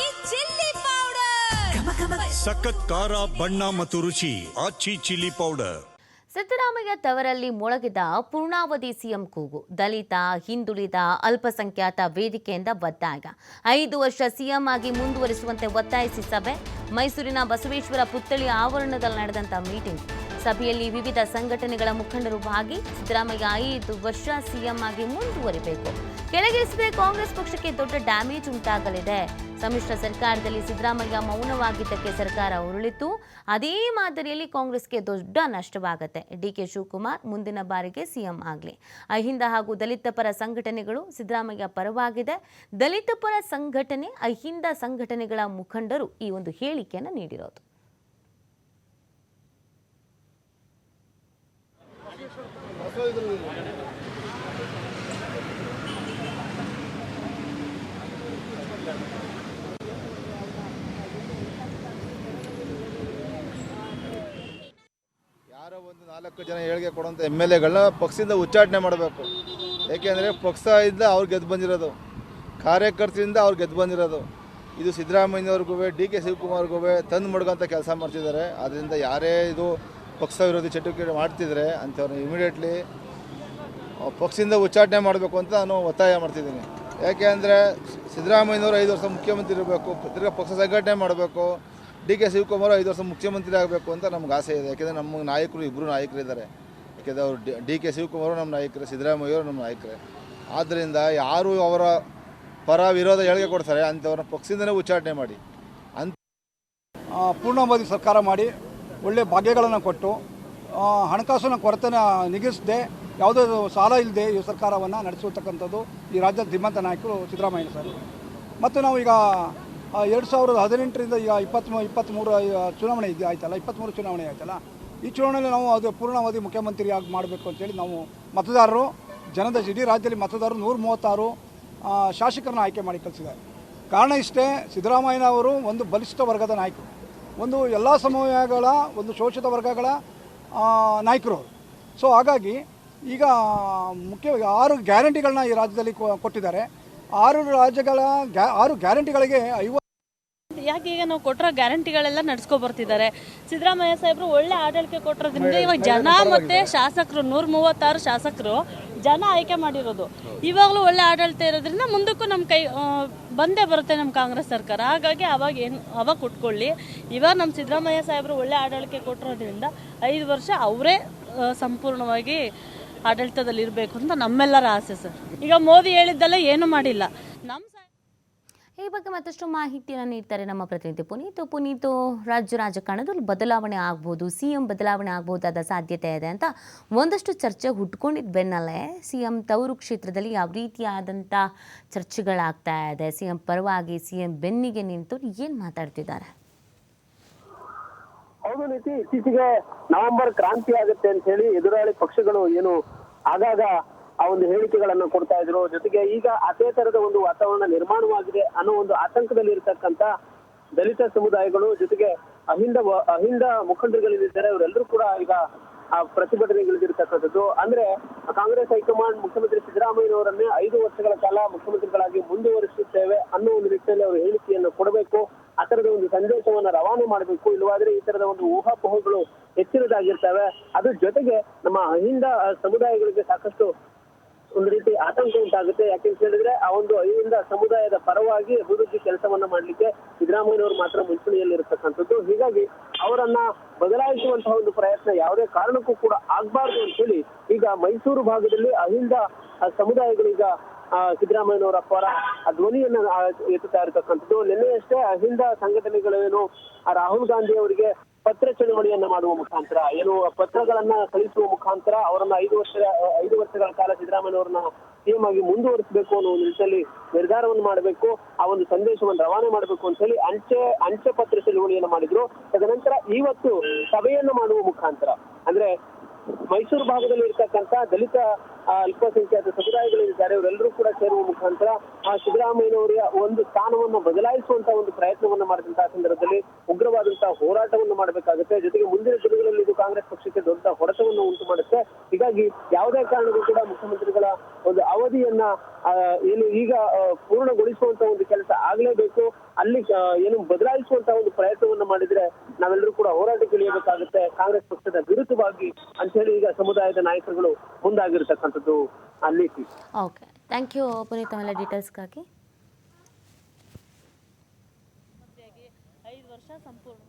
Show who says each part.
Speaker 1: ಆಚಿ chilli powder.
Speaker 2: ಸಖತ್ ಖಾರ ಬಣ್ಣ ಮತ್ತು ರುಚಿ ಆಚಿ ಚಿಲ್ಲಿ ಪೌಡರ್.
Speaker 3: ಸಿದ್ದರಾಮಯ್ಯ ತವರಲ್ಲಿ ಮೊಳಗಿದ ಪೂರ್ಣಾವಧಿ ಸಿಎಂ ಕೂಗು ದಲಿತ ಹಿಂದುಳಿದ ಅಲ್ಪಸಂಖ್ಯಾತ ವೇದಿಕೆಯಿಂದ ಒತ್ತಾಯ ಐದು ವರ್ಷ ಸಿಎಂ ಆಗಿ ಮುಂದುವರಿಸುವಂತೆ ಒತ್ತಾಯಿಸಿ ಸಭೆ. ಮೈಸೂರಿನ ಬಸವೇಶ್ವರ ಪುತ್ಥಳಿ ಆವರಣದಲ್ಲಿ ನಡೆದಂತಹ ಮೀಟಿಂಗ್. ಸಭೆಯಲ್ಲಿ ವಿವಿಧ ಸಂಘಟನೆಗಳ ಮುಖಂಡರು ಭಾಗಿ ಸಿದ್ದರಾಮಯ್ಯ ಐದು ವರ್ಷ ಸಿಎಂ ಆಗಿ ಮುಂದುವರಿಬೇಕು. ಕೆಳಗಿಳಿಸಿದರೆ ಕಾಂಗ್ರೆಸ್ ಪಕ್ಷಕ್ಕೆ ದೊಡ್ಡ ಡ್ಯಾಮೇಜ್ ಉಂಟಾಗಲಿದೆ. ಸಮ್ಮಿಶ್ರ ಸರ್ಕಾರದಲ್ಲಿ ಸಿದ್ದರಾಮಯ್ಯ ಮೌನವಾಗಿದ್ದಕ್ಕೆ ಸರ್ಕಾರ ಉರುಳಿತು ಅದೇ ಮಾದರಿಯಲ್ಲಿ ಕಾಂಗ್ರೆಸ್ಗೆ ದೊಡ್ಡ ನಷ್ಟವಾಗುತ್ತೆ. ಡಿಕೆ ಶಿವಕುಮಾರ್ ಮುಂದಿನ ಬಾರಿಗೆ ಸಿಎಂ ಆಗಲಿ. ಅಹಿಂದ ಹಾಗೂ ದಲಿತ ಪರ ಸಂಘಟನೆಗಳು ಸಿದ್ದರಾಮಯ್ಯ ಪರವಾಗಿದೆ. ದಲಿತ ಪರ ಸಂಘಟನೆ, ಅಹಿಂದ ಸಂಘಟನೆಗಳ ಮುಖಂಡರು ಈ ಒಂದು ಹೇಳಿಕೆಯನ್ನು ನೀಡಿರೋದು.
Speaker 4: ಯಾರೋ ಒಂದು ನಾಲ್ಕು ಜನ ಹೇಳಿಕೆ ಕೊಡುವಂಥ ಎಂ ಎಲ್ ಎಗಳನ್ನ ಪಕ್ಷದಿಂದ ಉಚ್ಚಾಟನೆ ಮಾಡಬೇಕು. ಏಕೆಂದರೆ ಪಕ್ಷದಿಂದ ಅವ್ರು ಗೆದ್ದು ಬಂದಿರೋದು. ಕಾರ್ಯಕರ್ತರಿಂದ ಅವ್ರು ಗೆದ್ದು ಬಂದಿರೋದು. ಇದು ಸಿದ್ದರಾಮಯ್ಯವ್ರಿಗೂ ಡಿ ಕೆ ಶಿವಕುಮಾರ್ಗೂ ತಂದು ಮಡ್ಗೋಂಥ ಕೆಲಸ ಮಾಡ್ತಿದ್ದಾರೆ. ಅದರಿಂದ ಯಾರೇ ಇದು ಪಕ್ಷ ವಿರೋಧಿ ಚಟುವಟಿಕೆ ಮಾಡ್ತಿದ್ರೆ ಅಂಥವ್ರನ್ನ ಇಮಿಡಿಯೇಟ್ಲಿ ಪಕ್ಷದಿಂದ ಉಚ್ಚಾಟನೆ ಮಾಡಬೇಕು ಅಂತ ನಾನು ಒತ್ತಾಯ ಮಾಡ್ತಿದ್ದೀನಿ. ಯಾಕೆ ಅಂದರೆ ಸಿದ್ದರಾಮಯ್ಯನವರು ಐದು ವರ್ಷ ಮುಖ್ಯಮಂತ್ರಿ ಇರಬೇಕು, ತಿರ್ಗಾ ಪಕ್ಷ ಸಂಘಟನೆ ಮಾಡಬೇಕು, ಡಿ ಕೆ ಶಿವಕುಮಾರ್ ಐದು ವರ್ಷ ಮುಖ್ಯಮಂತ್ರಿ ಆಗಬೇಕು ಅಂತ ನಮ್ಗೆ ಆಸೆ ಇದೆ. ಯಾಕೆಂದರೆ ನಮ್ಮ ನಾಯಕರು ಇಬ್ಬರು ನಾಯಕರಿದ್ದಾರೆ. ಯಾಕೆಂದರೆ ಅವರು ಡಿ ಕೆ ಶಿವಕುಮಾರ್ ನಮ್ಮ ನಾಯಕರು ಸಿದ್ದರಾಮಯ್ಯವರು ನಮ್ಮ ನಾಯಕರೇ. ಆದ್ದರಿಂದ ಯಾರು ಅವರ ಪರ ವಿರೋಧ ಹೇಳಿಕೆ ಕೊಡ್ತಾರೆ ಅಂಥವ್ರನ್ನ ಪಕ್ಷದಿಂದಲೇ ಉಚ್ಚಾಟನೆ ಮಾಡಿ. ಅಂತ
Speaker 5: ಪೂರ್ಣಾವಧಿ ಸರ್ಕಾರ ಮಾಡಿ. ಒಳ್ಳೆ ಭಾಗ್ಯಗಳನ್ನು ಕೊಟ್ಟು ಹಣಕಾಸಿನ ಕೊರತೆನ ನಿಗಿಸದೆ, ಯಾವುದೇ ಸಾಲ ಇಲ್ಲದೆ ಈ ಸರ್ಕಾರವನ್ನು ನಡೆಸುತ್ತಕ್ಕಂಥದ್ದು ಈ ರಾಜ್ಯದ ಧೀಮಂತ ನಾಯಕರು ಸಿದ್ದರಾಮಯ್ಯ ಸರ್. ಮತ್ತು ನಾವು ಈಗ ಎರಡು ಸಾವಿರದ ಹದಿನೆಂಟರಿಂದ ಈಗ ಇಪ್ಪತ್ತ್ಮೂ ಇಪ್ಪತ್ತ್ಮೂರು ಚುನಾವಣೆ ಇದೆ, ಆಯ್ತಲ್ಲ? ಇಪ್ಪತ್ತ್ಮೂರು ಚುನಾವಣೆ ಆಯ್ತಲ್ಲ? ಈ ಚುನಾವಣೆಯಲ್ಲಿ ನಾವು ಅದು ಪೂರ್ಣಾವಧಿ ಮುಖ್ಯಮಂತ್ರಿ ಆಗಿ ಮಾಡಬೇಕು ಅಂತೇಳಿ ನಾವು ಮತದಾರರು, ಜನದ ಇಡೀ ರಾಜ್ಯದಲ್ಲಿ ಮತದಾರರು ನೂರ ಮೂವತ್ತಾರು ಶಾಸಕರನ್ನ ಆಯ್ಕೆ ಮಾಡಿ ಕಳಿಸಿದ್ದಾರೆ. ಕಾರಣ ಇಷ್ಟೇ, ಸಿದ್ದರಾಮಯ್ಯನವರು ಒಂದು ಬಲಿಷ್ಠ ವರ್ಗದ ನಾಯಕರು. ಒಂದು ಎಲ್ಲ ಸಮುದಾಯಗಳ ಒಂದು ಶೋಷಿತ ವರ್ಗಗಳ ನಾಯಕರು. ಸೊ ಹಾಗಾಗಿ ಈಗ ಮುಖ್ಯವಾಗಿ ಆರು ಗ್ಯಾರಂಟಿಗಳನ್ನ ಈ ರಾಜ್ಯದಲ್ಲಿ ಕೊಟ್ಟಿದ್ದಾರೆ. ಆರು ರಾಜ್ಯಗಳ ಆರು ಗ್ಯಾರಂಟಿಗಳಿಗೆ ಐವತ್ತು
Speaker 6: ಯಾಕೆ ಈಗ ನಾವು ಕೊಟ್ಟರೋ ಗ್ಯಾರಂಟಿಗಳೆಲ್ಲ ನಡ್ಸ್ಕೊ ಬರ್ತಿದ್ದಾರೆ? ಸಿದ್ದರಾಮಯ್ಯ ಸಾಹೇಬರು ಒಳ್ಳೆ ಆಡಳಿತ ಕೊಟ್ಟಿರೋದ್ರಿಂದ ಇವಾಗ ಜನ ಮತ್ತೆ ಶಾಸಕರು, ನೂರ ಮೂವತ್ತಾರು ಶಾಸಕರು ಜನ ಆಯ್ಕೆ ಮಾಡಿರೋದು. ಇವಾಗಲೂ ಒಳ್ಳೆ ಆಡಳಿತ ಇರೋದ್ರಿಂದ ಮುಂದಕ್ಕೂ ನಮ್ಮ ಕೈ ಬಂದೇ ಬರುತ್ತೆ ನಮ್ಮ ಕಾಂಗ್ರೆಸ್ ಸರ್ಕಾರ. ಹಾಗಾಗಿ ಅವಾಗ ಏನು, ಅವಾಗ ಕೊಟ್ಕೊಳ್ಳಿ ಇವಾಗ ನಮ್ಮ ಸಿದ್ದರಾಮಯ್ಯ ಸಾಹೇಬರು ಒಳ್ಳೆ ಆಡಳಿಕೆ ಕೊಟ್ಟಿರೋದ್ರಿಂದ ಐದು ವರ್ಷ ಅವರೇ ಸಂಪೂರ್ಣವಾಗಿ ಆಡಳಿತದಲ್ಲಿ ಇರಬೇಕು ಅಂತ ನಮ್ಮೆಲ್ಲರ ಆಸೆ ಸರ್. ಈಗ ಮೋದಿ ಹೇಳಿದ್ದೆಲ್ಲ ಏನು ಮಾಡಿಲ್ಲ. ನಮ್ಮ
Speaker 3: ಈ ಬಗ್ಗೆ ಮತ್ತಷ್ಟು ಮಾಹಿತಿಯನ್ನು ನೀಡ್ತಾರೆ ನಮ್ಮ ಪ್ರತಿನಿಧಿ ಪುನೀತ್. ಪುನೀತ್, ರಾಜ್ಯ ರಾಜಕಾರಣದಲ್ಲಿ ಬದಲಾವಣೆ ಆಗ್ಬೋದು ಸಿ ಎಂ ಬದಲಾವಣೆ ಆಗ್ಬೋದಾದ ಸಾಧ್ಯತೆ ಇದೆ ಅಂತ ಒಂದಷ್ಟು ಚರ್ಚೆ ಹುಟ್ಕೊಂಡಿದ್ದ ಬೆನ್ನಲ್ಲೇ ಸಿ ಎಂ ತವರು ಕ್ಷೇತ್ರದಲ್ಲಿ ಯಾವ ರೀತಿಯಾದಂಥ ಚರ್ಚೆಗಳಾಗ್ತಾ ಇದೆ. ಸಿ ಎಂ ಪರವಾಗಿ ಸಿ ಎಂ ಬೆನ್ನಿಗೆ ನಿಂತು ಏನು ಮಾತಾಡ್ತಿದ್ದಾರೆ?
Speaker 7: ಹೌದು ನೀತಿ ಇತ್ತೀಚೆಗೆ ನವೆಂಬರ್ ಕ್ರಾಂತಿ ಆಗುತ್ತೆ ಅಂತ ಹೇಳಿ ಎದುರಾಳಿ ಪಕ್ಷಗಳು ಏನು ಆಗಾಗ ಆ ಒಂದು ಹೇಳಿಕೆಗಳನ್ನ ಕೊಡ್ತಾ ಇದ್ರು. ಜೊತೆಗೆ ಈಗ ಅದೇ ತರದ ಒಂದು ವಾತಾವರಣ ನಿರ್ಮಾಣವಾಗಿದೆ ಅನ್ನೋ ಒಂದು ಆತಂಕದಲ್ಲಿ ಇರತಕ್ಕಂತ ದಲಿತ ಸಮುದಾಯಗಳು, ಜೊತೆಗೆ ಅಹಿಂದ ಅಹಿಂದ ಮುಖಂಡರುಗಳಿದ್ದಾರೆ ಅವರೆಲ್ಲರೂ ಕೂಡ ಈಗ ಆ ಪ್ರತಿಭಟನೆಗಳಿರ್ತಕ್ಕಂಥದ್ದು ಅಂದ್ರೆ ಕಾಂಗ್ರೆಸ್ ಹೈಕಮಾಂಡ್ ಮುಖ್ಯಮಂತ್ರಿ ಸಿದ್ದರಾಮಯ್ಯನವರನ್ನೇ ಐದು ವರ್ಷಗಳ ಕಾಲ ಮುಖ್ಯಮಂತ್ರಿಗಳಾಗಿ ಮುಂದುವರಿಸುತ್ತೇವೆ ಅನ್ನೋ ಒಂದು ನಿಟ್ಟಿನಲ್ಲಿ ಅವರು ಹೇಳಿಕೆಯನ್ನು ಕೊಡಬೇಕು. ಆ ತರದ ಒಂದು ಸಂದೇಶವನ್ನ ರವಾನೆ ಮಾಡಬೇಕು. ಇಲ್ಲವಾದ್ರೆ ಈ ತರದ ಒಂದು ಊಹಾಪೋಹಗಳು ಹೆಚ್ಚಿನದಾಗಿರ್ತವೆ. ಅದ್ರ ಜೊತೆಗೆ ನಮ್ಮ ಅಹಿಂದ ಸಮುದಾಯಗಳಿಗೆ ಸಾಕಷ್ಟು ಒಂದು ರೀತಿ ಆತಂಕ ಉಂಟಾಗುತ್ತೆ. ಯಾಕೆಂತ ಹೇಳಿದ್ರೆ, ಆ ಒಂದು ಅಹಿಂದ ಸಮುದಾಯದ ಪರವಾಗಿ ಅಭಿವೃದ್ಧಿ ಕೆಲಸವನ್ನ ಮಾಡ್ಲಿಕ್ಕೆ ಸಿದ್ದರಾಮಯ್ಯನವರು ಮಾತ್ರ ಮುಂಚೂಣಿಯಲ್ಲಿ ಇರತಕ್ಕಂಥದ್ದು. ಹೀಗಾಗಿ ಅವರನ್ನ ಬದಲಾಯಿಸುವಂತಹ ಒಂದು ಪ್ರಯತ್ನ ಯಾವುದೇ ಕಾರಣಕ್ಕೂ ಕೂಡ ಆಗ್ಬಾರ್ದು ಅಂತ ಹೇಳಿ ಈಗ ಮೈಸೂರು ಭಾಗದಲ್ಲಿ ಅಹಿಂದ ಸಮುದಾಯಗಳೀಗ ಸಿದ್ದರಾಮಯ್ಯನವರ ಪರ ಧ್ವನಿಯನ್ನ ಎತ್ತುತ್ತಾ ಇರತಕ್ಕಂಥದ್ದು. ನಿನ್ನೆಯಷ್ಟೇ ಅಹಿಂದ ಸಂಘಟನೆಗಳೇನು ರಾಹುಲ್ ಗಾಂಧಿ ಅವರಿಗೆ ಪತ್ರ ಚಳವಳಿಯನ್ನ ಮಾಡುವ ಮುಖಾಂತರ, ಏನು ಪತ್ರಗಳನ್ನ ಕಳಿಸುವ ಮುಖಾಂತರ ಅವರನ್ನ ಐದು ವರ್ಷ ಐದು ವರ್ಷಗಳ ಕಾಲ ಸಿದ್ದರಾಮಯ್ಯನವರನ್ನ ಸಿಎಂ ಆಗಿ ಮುಂದುವರಿಸಬೇಕು ಅನ್ನೋ ಒಂದು ನಿಟ್ಟಿನಲ್ಲಿ ನಿರ್ಧಾರವನ್ನು ಮಾಡಬೇಕು, ಆ ಒಂದು ಸಂದೇಶವನ್ನು ರವಾನೆ ಮಾಡಬೇಕು ಅಂತ ಹೇಳಿ ಅಂಚೆ ಅಂಚೆ ಪತ್ರ ಚಳವಳಿಯನ್ನ ಮಾಡಿದ್ರು. ತದನಂತರ ಇವತ್ತು ಸಭೆಯನ್ನು ಮಾಡುವ ಮುಖಾಂತರ, ಅಂದ್ರೆ ಮೈಸೂರು ಭಾಗದಲ್ಲಿ ಇರ್ತಕ್ಕಂತ ದಲಿತ ಅಲ್ಪಸಂಖ್ಯಾತ ಸಮುದಾಯಗಳಿದ್ದಾರೆ ಇವರೆಲ್ಲರೂ ಕೂಡ ಸೇರುವ ಮುಖಾಂತರ, ಆ, ಸಿದ್ದರಾಮಯ್ಯನವರ ಒಂದು ಸ್ಥಾನವನ್ನು ಬದಲಾಯಿಸುವಂತ ಒಂದು ಪ್ರಯತ್ನವನ್ನ ಮಾಡಿದಂತಹ ಸಂದರ್ಭದಲ್ಲಿ ಉಗ್ರವಾದಂತಹ ಹೋರಾಟವನ್ನು ಮಾಡಬೇಕಾಗುತ್ತೆ. ಜೊತೆಗೆ ಮುಂದಿನ ದಿನಗಳಲ್ಲಿ ಇದು ಕಾಂಗ್ರೆಸ್ ಪಕ್ಷಕ್ಕೆ ದೊಡ್ಡ ಹೊಡೆತವನ್ನು ಉಂಟು ಮಾಡುತ್ತೆ. ಹೀಗಾಗಿ ಯಾವುದೇ ಕಾರಣಕ್ಕೂ ಕೂಡ ಮುಖ್ಯಮಂತ್ರಿಗಳ ಒಂದು ಅವಧಿಯನ್ನ ಏನು ಈಗ ಪೂರ್ಣಗೊಳಿಸುವಂತ ಒಂದು ಕೆಲಸ ಆಗಲೇಬೇಕು. ಅಲ್ಲಿ ಏನು ಬದಲಾಯಿಸುವಂತ ಒಂದು ಪ್ರಯತ್ನವನ್ನು ಮಾಡಿದ್ರೆ ನಾವೆಲ್ಲರೂ ಕೂಡ ಹೋರಾಟಕ್ಕೆ ಇಳಿಯಬೇಕಾಗುತ್ತೆ. ಕಾಂಗ್ರೆಸ್ ಪಕ್ಷದ ವಿರುದ್ಧವಾಗಿ ಹೇಳಿ ಈಗ ಸಮುದಾಯದ ನಾಯಕರುಗಳು ಮುಂದಾಗಿರ್ತಕ್ಕಂಥದ್ದು ಅಲ್ಲಿ
Speaker 3: ಓಕೆ ಥ್ಯಾಂಕ್ ಯು ಪುನೀತ್ ಅವೆಲ್ಲ ಡೀಟೇಲ್ಸ್ಗಾಗಿ
Speaker 6: ಐದು ವರ್ಷ ಸಂಪೂರ್ಣ.